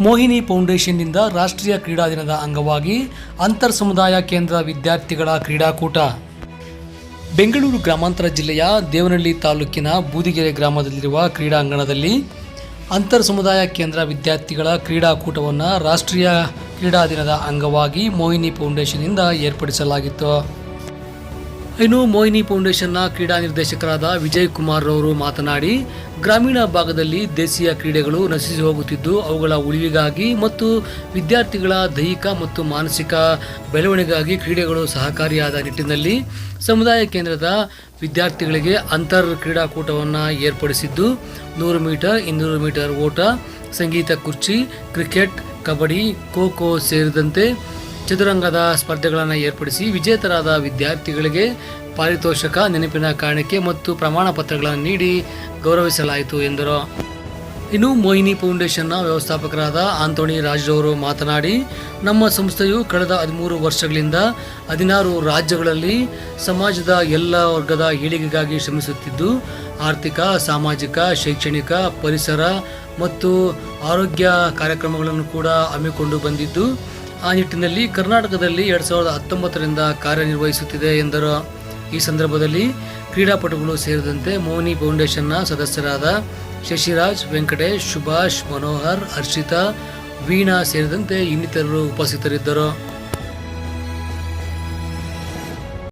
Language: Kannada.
ಮೋಹಿನಿ ಫೌಂಡೇಶನ್ನಿಂದ ರಾಷ್ಟ್ರೀಯ ಕ್ರೀಡಾ ದಿನದ ಅಂಗವಾಗಿ ಅಂತರ್ ಸಮುದಾಯ ಕೇಂದ್ರ ವಿದ್ಯಾರ್ಥಿಗಳ ಕ್ರೀಡಾಕೂಟ. ಬೆಂಗಳೂರು ಗ್ರಾಮಾಂತರ ಜಿಲ್ಲೆಯ ದೇವನಹಳ್ಳಿ ತಾಲೂಕಿನ ಬೂದಿಗೆರೆ ಗ್ರಾಮದಲ್ಲಿರುವ ಕ್ರೀಡಾಂಗಣದಲ್ಲಿ ಅಂತರ್ ಸಮುದಾಯ ಕೇಂದ್ರ ವಿದ್ಯಾರ್ಥಿಗಳ ಕ್ರೀಡಾಕೂಟವನ್ನು ರಾಷ್ಟ್ರೀಯ ಕ್ರೀಡಾ ದಿನದ ಅಂಗವಾಗಿ ಮೋಹಿನಿ ಫೌಂಡೇಶನ್ನಿಂದ ಏರ್ಪಡಿಸಲಾಗಿತ್ತು. ಇನ್ನು ಮೋಹಿನಿ ಫೌಂಡೇಶನ್ನ ಕ್ರೀಡಾ ನಿರ್ದೇಶಕರಾದ ವಿಜಯ್ ಕುಮಾರ್ ಅವರು ಮಾತನಾಡಿ, ಗ್ರಾಮೀಣ ಭಾಗದಲ್ಲಿ ದೇಶೀಯ ಕ್ರೀಡೆಗಳು ನಶಿಸಿ ಹೋಗುತ್ತಿದ್ದು, ಅವುಗಳ ಉಳಿವಿಗಾಗಿ ಮತ್ತು ವಿದ್ಯಾರ್ಥಿಗಳ ದೈಹಿಕ ಮತ್ತು ಮಾನಸಿಕ ಬೆಳವಣಿಗೆಗಾಗಿ ಕ್ರೀಡೆಗಳು ಸಹಕಾರಿಯಾದ ನಿಟ್ಟಿನಲ್ಲಿ ಸಮುದಾಯ ಕೇಂದ್ರದ ವಿದ್ಯಾರ್ಥಿಗಳಿಗೆ ಅಂತರ್ ಕ್ರೀಡಾಕೂಟವನ್ನು ಏರ್ಪಡಿಸಿದ್ದು, ನೂರು ಮೀಟರ್, ಇನ್ನೂರು ಮೀಟರ್ ಓಟ, ಸಂಗೀತ ಕುರ್ಚಿ, ಕ್ರಿಕೆಟ್, ಕಬಡ್ಡಿ, ಖೋ ಖೋ ಸೇರಿದಂತೆ ಚದುರಂಗದ ಸ್ಪರ್ಧೆಗಳನ್ನು ಏರ್ಪಡಿಸಿ ವಿಜೇತರಾದ ವಿದ್ಯಾರ್ಥಿಗಳಿಗೆ ಪಾರಿತೋಷಕ ನೆನಪಿನ ಕಾಣಿಕೆ ಮತ್ತು ಪ್ರಮಾಣ ಪತ್ರಗಳನ್ನು ನೀಡಿ ಗೌರವಿಸಲಾಯಿತು ಎಂದರು. ಇನ್ನು ಮೋಹಿನಿ ಫೌಂಡೇಶನ್ನ ವ್ಯವಸ್ಥಾಪಕರಾದ ಆಂಟೋನಿ ರಾಜ್ರವರು ಮಾತನಾಡಿ, ನಮ್ಮ ಸಂಸ್ಥೆಯು ಕಳೆದ ಹದಿಮೂರು ವರ್ಷಗಳಿಂದ ಹದಿನಾರು ರಾಜ್ಯಗಳಲ್ಲಿ ಸಮಾಜದ ಎಲ್ಲ ವರ್ಗದ ಏಳಿಗೆಗಾಗಿ ಶ್ರಮಿಸುತ್ತಿದ್ದು, ಆರ್ಥಿಕ, ಸಾಮಾಜಿಕ, ಶೈಕ್ಷಣಿಕ, ಪರಿಸರ ಮತ್ತು ಆರೋಗ್ಯ ಕಾರ್ಯಕ್ರಮಗಳನ್ನು ಕೂಡ ಹಮ್ಮಿಕೊಂಡು ಬಂದಿದ್ದು ಆ ನಿಟ್ಟಿನಲ್ಲಿ ಕರ್ನಾಟಕದಲ್ಲಿ ಎರಡು ಸಾವಿರದ ಹತ್ತೊಂಬತ್ತರಿಂದ ಕಾರ್ಯನಿರ್ವಹಿಸುತ್ತಿದೆ ಎಂದರು. ಈ ಸಂದರ್ಭದಲ್ಲಿ ಕ್ರೀಡಾಪಟುಗಳು ಸೇರಿದಂತೆ ಮೋನಿ ಫೌಂಡೇಶನ್ನ ಸದಸ್ಯರಾದ ಶಶಿರಾಜ್, ವೆಂಕಟೇಶ್, ಸುಭಾಷ್, ಮನೋಹರ್, ಹರ್ಷಿತಾ, ವೀಣಾ ಸೇರಿದಂತೆ ಇನ್ನಿತರರು ಉಪಸ್ಥಿತರಿದ್ದರು.